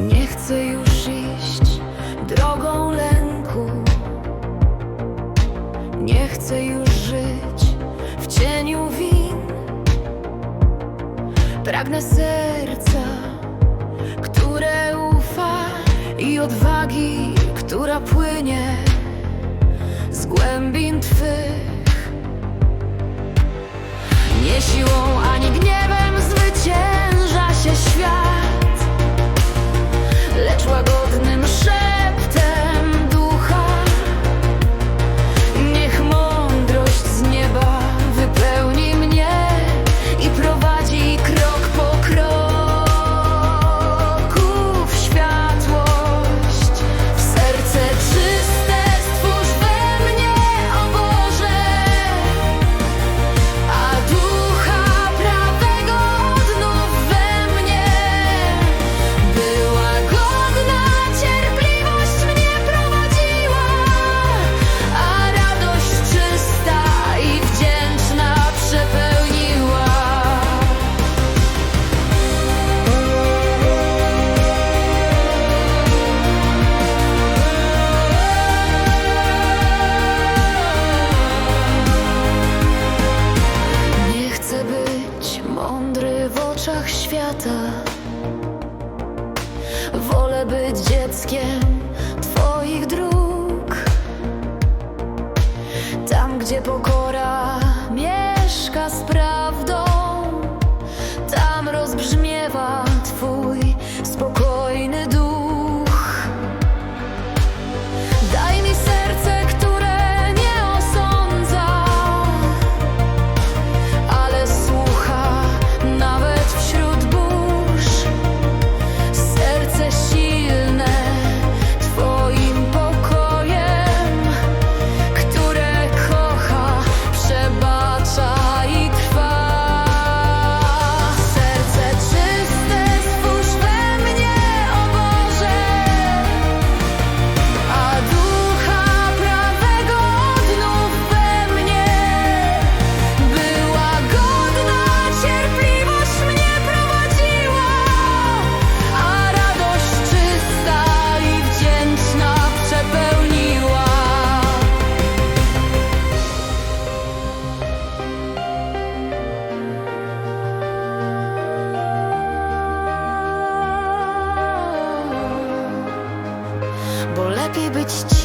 Nie chcę już iść drogą lęku. Nie chcę już żyć w cieniu win. Pragnę serca, które ufa I odwagi, która płynie z głębin Twych. Nie siłą ani gniewem. w oczach świata. Wolę być dzieckiem Twoich dróg, tam gdzie pokoju. happy, but you